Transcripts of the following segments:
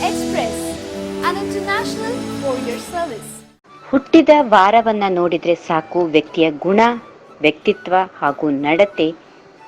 Express, ಅನ್ courier service. ಹುಟ್ಟಿದ ವಾರವನ್ನ ನೋಡಿದ್ರೆ ಸಾಕು ವ್ಯಕ್ತಿಯ ಗುಣ ವ್ಯಕ್ತಿತ್ವ ಹಾಗೂ ನಡತೆ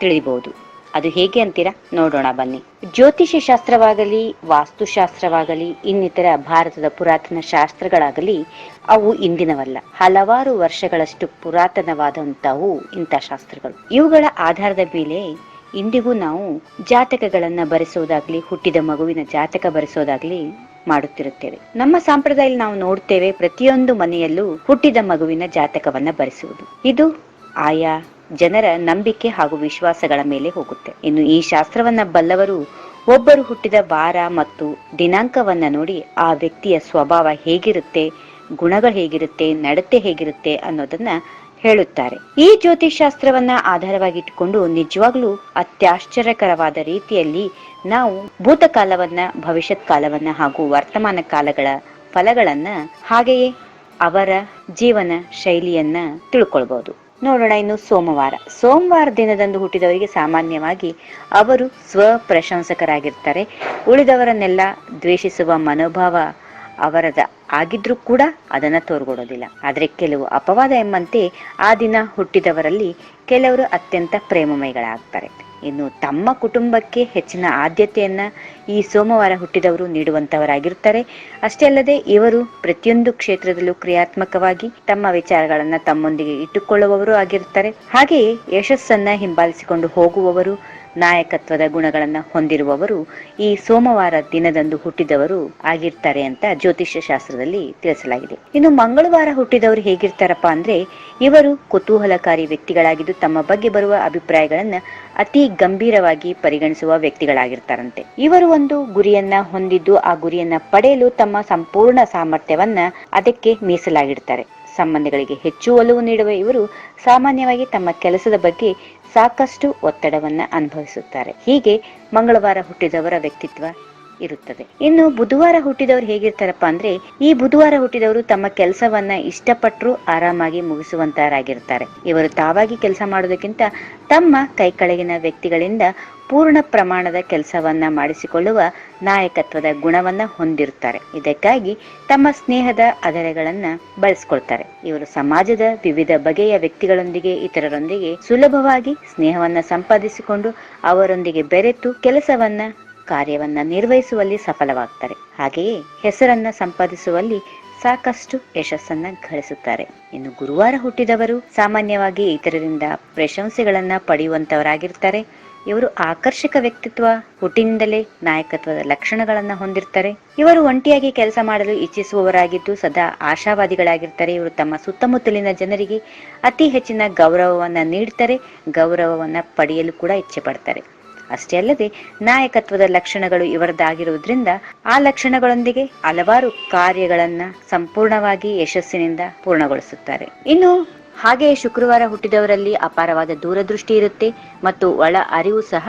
ತಿಳಿಬಹುದು ಅದು ಹೇಗೆ ಅಂತೀರಾ? ನೋಡೋಣ ಬನ್ನಿ. ಜ್ಯೋತಿಷ್ಯ ಶಾಸ್ತ್ರವಾಗಲಿ ವಾಸ್ತುಶಾಸ್ತ್ರವಾಗಲಿ ಇನ್ನಿತರ ಭಾರತದ ಪುರಾತನ ಶಾಸ್ತ್ರಗಳಾಗಲಿ ಅವು ಇಂದಿನವಲ್ಲ. ಹಲವಾರು ವರ್ಷಗಳಷ್ಟು ಪುರಾತನವಾದಂತಹವು ಇಂಥ ಶಾಸ್ತ್ರಗಳು. ಇವುಗಳ ಆಧಾರದ ಮೇಲೆ ಇಂದಿಗೂ ನಾವು ಜಾತಕಗಳನ್ನ ಬರೆಸೋದಾಗ್ಲಿ, ಹುಟ್ಟಿದ ಮಗುವಿನ ಜಾತಕ ಬರೆಸೋದಾಗ್ಲಿ ಮಾಡುತ್ತಿರುತ್ತೇವೆ. ನಮ್ಮ ಸಂಪ್ರದಾಯದಲ್ಲಿ ನಾವು ನೋಡ್ತೇವೆ ಪ್ರತಿಯೊಂದು ಮನೆಯಲ್ಲೂ ಹುಟ್ಟಿದ ಮಗುವಿನ ಜಾತಕವನ್ನ ಬರೆಸುವುದು. ಇದು ಆಯಾ ಜನರ ನಂಬಿಕೆ ಹಾಗೂ ವಿಶ್ವಾಸಗಳ ಮೇಲೆ ಹೋಗುತ್ತೆ. ಇನ್ನು ಈ ಶಾಸ್ತ್ರವನ್ನ ಬಲ್ಲವರು ಒಬ್ಬರು ಹುಟ್ಟಿದ ವಾರ ಮತ್ತು ದಿನಾಂಕವನ್ನ ನೋಡಿ ಆ ವ್ಯಕ್ತಿಯ ಸ್ವಭಾವ ಹೇಗಿರುತ್ತೆ, ಗುಣಗಳು ಹೇಗಿರುತ್ತೆ, ನಡತೆ ಹೇಗಿರುತ್ತೆ ಅನ್ನೋದನ್ನ ಹೇಳುತ್ತಾರೆ. ಈ ಜ್ಯೋತಿಷಾಸ್ತ್ರವನ್ನ ಆಧಾರವಾಗಿಟ್ಟುಕೊಂಡು ನಿಜವಾಗ್ಲೂ ಅತ್ಯಾಶ್ಚರ್ಯಕರವಾದ ರೀತಿಯಲ್ಲಿ ನಾವು ಭೂತಕಾಲವನ್ನ ಭವಿಷ್ಯತ್ ಕಾಲವನ್ನ ಹಾಗೂ ವರ್ತಮಾನ ಕಾಲಗಳ ಫಲಗಳನ್ನ ಹಾಗೆಯೇ ಅವರ ಜೀವನ ಶೈಲಿಯನ್ನ ತಿಳ್ಕೊಳ್ಬಹುದು ನೋಡೋಣ ಇನ್ನು ಸೋಮವಾರ. ಸೋಮವಾರ ದಿನದಂದು ಹುಟ್ಟಿದವರಿಗೆ ಸಾಮಾನ್ಯವಾಗಿ ಅವರು ಸ್ವ ಪ್ರಶಂಸಕರಾಗಿರ್ತಾರೆ ಉಳಿದವರನ್ನೆಲ್ಲ ದ್ವೇಷಿಸುವ ಮನೋಭಾವ ಅವರದ ಆಗಿದ್ರೂ ಕೂಡ ಅದನ್ನ ತೋರ್ಗೊಡೋದಿಲ್ಲ. ಆದರೆ ಕೆಲವು ಅಪವಾದ ಎಂಬಂತೆ ಆ ದಿನ ಹುಟ್ಟಿದವರಲ್ಲಿ ಕೆಲವರು ಅತ್ಯಂತ ಪ್ರೇಮಮಯಗಳಾಗ್ತಾರೆ. ಇನ್ನು ತಮ್ಮ ಕುಟುಂಬಕ್ಕೆ ಹೆಚ್ಚಿನ ಆದ್ಯತೆಯನ್ನ ಈ ಸೋಮವಾರ ಹುಟ್ಟಿದವರು ನೀಡುವಂತವರಾಗಿರ್ತಾರೆ. ಅಷ್ಟೇ ಅಲ್ಲದೆ ಇವರು ಪ್ರತಿಯೊಂದು ಕ್ಷೇತ್ರದಲ್ಲೂ ಕ್ರಿಯಾತ್ಮಕವಾಗಿ ತಮ್ಮ ವಿಚಾರಗಳನ್ನು ತಮ್ಮೊಂದಿಗೆ ಇಟ್ಟುಕೊಳ್ಳುವವರು ಆಗಿರುತ್ತಾರೆ ಹಾಗೆಯೇ ಯಶಸ್ಸನ್ನ ಹಿಂಬಾಲಿಸಿಕೊಂಡು ಹೋಗುವವರು ನಾಯಕತ್ವದ ಗುಣಗಳನ್ನು ಹೊಂದಿರುವವರು ಈ ಸೋಮವಾರ ದಿನದಂದು ಹುಟ್ಟಿದವರು ಆಗಿರ್ತಾರೆ ಅಂತ ಜ್ಯೋತಿಷ್ಯ ಶಾಸ್ತ್ರದಲ್ಲಿ ತಿಳಿಸಲಾಗಿದೆ. ಇನ್ನು ಮಂಗಳವಾರ ಹುಟ್ಟಿದವರು ಹೇಗಿರ್ತಾರಪ್ಪ ಅಂದ್ರೆ ಇವರು ಕುತೂಹಲಕಾರಿ ವ್ಯಕ್ತಿಗಳಾಗಿದ್ದು ತಮ್ಮ ಬಗ್ಗೆ ಬರುವ ಅಭಿಪ್ರಾಯಗಳನ್ನ ಅತಿ ಗಂಭೀರವಾಗಿ ಪರಿಗಣಿಸುವ ವ್ಯಕ್ತಿಗಳಾಗಿರ್ತಾರಂತೆ. ಇವರು ಒಂದು ಗುರಿಯನ್ನ ಹೊಂದಿದ್ದು ಆ ಗುರಿಯನ್ನ ಪಡೆಯಲು ತಮ್ಮ ಸಂಪೂರ್ಣ ಸಾಮರ್ಥ್ಯವನ್ನ ಅದಕ್ಕೆ ಮೀಸಲಾಗಿಡ್ತಾರೆ. ಸಂಬಂಧಗಳಿಗೆ ಹೆಚ್ಚು ಒಲವು ನೀಡುವ ಇವರು ಸಾಮಾನ್ಯವಾಗಿ ತಮ್ಮ ಕೆಲಸದ ಬಗ್ಗೆ ಸಾಕಷ್ಟು ಒತ್ತಡವನ್ನ ಅನುಭವಿಸುತ್ತಾರೆ. ಹೀಗೆ ಮಂಗಳವಾರ ಹುಟ್ಟಿದವರ ವ್ಯಕ್ತಿತ್ವ ಇರುತ್ತದೆ. ಇನ್ನು ಬುಧವಾರ ಹುಟ್ಟಿದವರು ಹೇಗಿರ್ತಾರಪ್ಪ ಅಂದ್ರೆ, ಈ ಬುಧವಾರ ಹುಟ್ಟಿದವರು ತಮ್ಮ ಕೆಲಸವನ್ನ ಇಷ್ಟಪಟ್ಟರು ಆರಾಮಾಗಿ ಮುಗಿಸುವಂತಾರಾಗಿರ್ತಾರೆ ಇವರು ತಾವಾಗಿ ಕೆಲಸ ಮಾಡೋದಕ್ಕಿಂತ ತಮ್ಮ ಕೈಕಳಗಿನ ವ್ಯಕ್ತಿಗಳಿಂದ ಪೂರ್ಣ ಪ್ರಮಾಣದ ಕೆಲಸವನ್ನ ಮಾಡಿಸಿಕೊಳ್ಳುವ ನಾಯಕತ್ವದ ಗುಣವನ್ನ ಹೊಂದಿರುತ್ತಾರೆ. ಇದಕ್ಕಾಗಿ ತಮ್ಮ ಸ್ನೇಹದ ಅದರೆಗಳನ್ನ ಬಳಸ್ಕೊಳ್ತಾರೆ. ಇವರು ಸಮಾಜದ ವಿವಿಧ ಬಗೆಯ ವ್ಯಕ್ತಿಗಳೊಂದಿಗೆ, ಇತರರೊಂದಿಗೆ ಸುಲಭವಾಗಿ ಸ್ನೇಹವನ್ನ ಸಂಪಾದಿಸಿಕೊಂಡು ಅವರೊಂದಿಗೆ ಬೆರೆತು ಕೆಲಸವನ್ನ ಕಾರ್ಯವನ್ನ ನಿರ್ವಹಿಸುವಲ್ಲಿ ಸಫಲವಾಗ್ತಾರೆ. ಹಾಗೆಯೇ ಹೆಸರನ್ನ ಸಂಪಾದಿಸುವಲ್ಲಿ ಸಾಕಷ್ಟು ಯಶಸ್ಸನ್ನ ಗಳಿಸುತ್ತಾರೆ. ಇನ್ನು ಗುರುವಾರ ಹುಟ್ಟಿದವರು ಸಾಮಾನ್ಯವಾಗಿ ಇತರರಿಂದ ಪ್ರಶಂಸೆಗಳನ್ನ ಪಡೆಯುವಂತವರಾಗಿರ್ತಾರೆ. ಇವರು ಆಕರ್ಷಕ ವ್ಯಕ್ತಿತ್ವ, ಹುಟ್ಟಿನಿಂದಲೇ ನಾಯಕತ್ವದ ಲಕ್ಷಣಗಳನ್ನ ಹೊಂದಿರ್ತಾರೆ. ಇವರು ಒಂಟಿಯಾಗಿ ಕೆಲಸ ಮಾಡಲು ಇಚ್ಛಿಸುವವರಾಗಿದ್ದು ಸದಾ ಆಶಾವಾದಿಗಳಾಗಿರ್ತಾರೆ. ಇವರು ತಮ್ಮ ಸುತ್ತಮುತ್ತಲಿನ ಜನರಿಗೆ ಅತಿ ಹೆಚ್ಚಿನ ಗೌರವವನ್ನ ನೀಡ್ತಾರೆ. ಗೌರವವನ್ನ ಪಡೆಯಲು ಕೂಡ ಇಚ್ಛೆ ಪಡ್ತಾರೆ ಅಷ್ಟೇ ಅಲ್ಲದೆ ನಾಯಕತ್ವದ ಲಕ್ಷಣಗಳು ಇವರದ್ದಾಗಿರುವುದರಿಂದ ಆ ಲಕ್ಷಣಗಳೊಂದಿಗೆ ಹಲವಾರು ಕಾರ್ಯಗಳನ್ನ ಸಂಪೂರ್ಣವಾಗಿ ಯಶಸ್ಸಿನಿಂದ ಪೂರ್ಣಗೊಳಿಸುತ್ತಾರೆ. ಇನ್ನು ಹಾಗೆಯೇ ಶುಕ್ರವಾರ ಹುಟ್ಟಿದವರಲ್ಲಿ ಅಪಾರವಾದ ದೂರದೃಷ್ಟಿ ಇರುತ್ತೆ ಮತ್ತು ಒಳ ಅರಿವು ಸಹ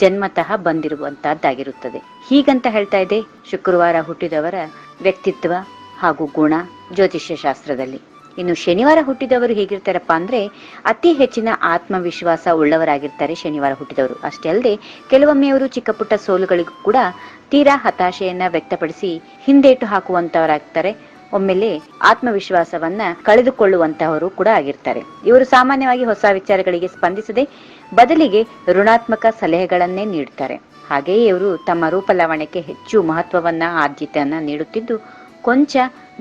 ಜನ್ಮತಃ ಬಂದಿರುವಂತಹದ್ದಾಗಿರುತ್ತದೆ. ಹೀಗಂತ ಹೇಳ್ತಾ ಇದೆ ಶುಕ್ರವಾರ ಹುಟ್ಟಿದವರ ವ್ಯಕ್ತಿತ್ವ ಹಾಗೂ ಗುಣ ಜ್ಯೋತಿಷ್ಯ ಶಾಸ್ತ್ರದಲ್ಲಿ ಇನ್ನು ಶನಿವಾರ ಹುಟ್ಟಿದವರು ಹೇಗಿರ್ತಾರಪ್ಪ ಅಂದ್ರೆ ಅತಿ ಹೆಚ್ಚಿನ ಆತ್ಮವಿಶ್ವಾಸ ಉಳ್ಳವರಾಗಿರ್ತಾರೆ ಶನಿವಾರ ಹುಟ್ಟಿದವರು. ಅಷ್ಟೇ ಅಲ್ಲದೆ ಕೆಲವೊಮ್ಮೆ ಅವರು ಚಿಕ್ಕ ಪುಟ್ಟ ಸೋಲುಗಳಿಗೂ ಕೂಡ ತೀರಾ ಹತಾಶೆಯನ್ನ ವ್ಯಕ್ತಪಡಿಸಿ ಹಿಂದೇಟು ಹಾಕುವಂತವರಾಗ್ತಾರೆ. ಒಮ್ಮೆಲೆ ಆತ್ಮವಿಶ್ವಾಸವನ್ನ ಕಳೆದುಕೊಳ್ಳುವಂತಹವರು ಕೂಡ ಆಗಿರ್ತಾರೆ. ಇವರು ಸಾಮಾನ್ಯವಾಗಿ ಹೊಸ ವಿಚಾರಗಳಿಗೆ ಸ್ಪಂದಿಸದೆ ಬದಲಿಗೆ ಋಣಾತ್ಮಕ ಸಲಹೆಗಳನ್ನೇ ನೀಡುತ್ತಾರೆ ಹಾಗೆಯೇ ಇವರು ತಮ್ಮ ರೂಪಲಾವಣ್ಯಕ್ಕೆ ಹೆಚ್ಚು ಮಹತ್ವವನ್ನ, ಆದ್ಯತೆಯನ್ನ ನೀಡುತ್ತಿದ್ದು ಕೊಂಚ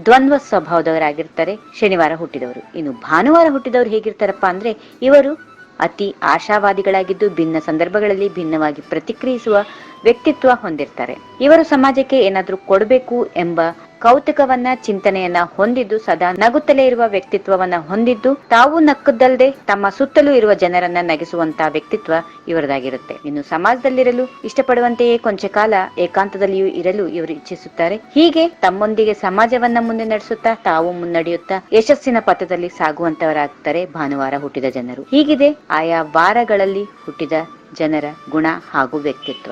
ದ್ವಂದ್ವ ಸ್ವಭಾವದವರಾಗಿರ್ತಾರೆ. ಶನಿವಾರ ಹುಟ್ಟಿದವರು. ಇನ್ನು ಭಾನುವಾರ ಹುಟ್ಟಿದವರು ಹೇಗಿರ್ತಾರಪ್ಪ ಅಂದ್ರೆ ಇವರು ಅತಿ ಆಶಾವಾದಿಗಳಾಗಿದ್ದು ಭಿನ್ನ ಸಂದರ್ಭಗಳಲ್ಲಿ ಭಿನ್ನವಾಗಿ ಪ್ರತಿಕ್ರಿಯಿಸುವ ವ್ಯಕ್ತಿತ್ವ ಹೊಂದಿರ್ತಾರೆ. ಇವರು ಸಮಾಜಕ್ಕೆ ಏನಾದರೂ ಕೊಡಬೇಕು ಎಂಬ ಕೌತುಕವನ್ನ, ಚಿಂತನೆಯನ್ನ ಹೊಂದಿದ್ದು ಸದಾ ನಗುತ್ತಲೇ ಇರುವ ವ್ಯಕ್ತಿತ್ವವನ್ನ ಹೊಂದಿದ್ದು ತಾವು ನಕ್ಕದ್ದಲ್ಲದೆ ತಮ್ಮ ಸುತ್ತಲೂ ಇರುವ ಜನರನ್ನ ನಗಿಸುವಂತಹ ವ್ಯಕ್ತಿತ್ವ ಇವರದಾಗಿರುತ್ತೆ. ಇನ್ನು ಸಮಾಜದಲ್ಲಿರಲು ಇಷ್ಟಪಡುವಂತೆಯೇ ಕೊಂಚ ಕಾಲ ಏಕಾಂತದಲ್ಲಿಯೂ ಇರಲು ಇವರು ಇಚ್ಛಿಸುತ್ತಾರೆ. ಹೀಗೆ ತಮ್ಮೊಂದಿಗೆ ಸಮಾಜವನ್ನ ಮುಂದೆ ನಡೆಸುತ್ತಾ, ತಾವು ಮುನ್ನಡೆಯುತ್ತಾ, ಯಶಸ್ಸಿನ ಪಥದಲ್ಲಿ ಸಾಗುವಂತವರಾಗ್ತಾರೆ ಭಾನುವಾರ ಹುಟ್ಟಿದ ಜನರು. ಹೀಗಿದೆ ಆಯಾ ವಾರಗಳಲ್ಲಿ ಹುಟ್ಟಿದ ಜನರ ಗುಣ ಹಾಗೂ ವ್ಯಕ್ತಿತ್ವ.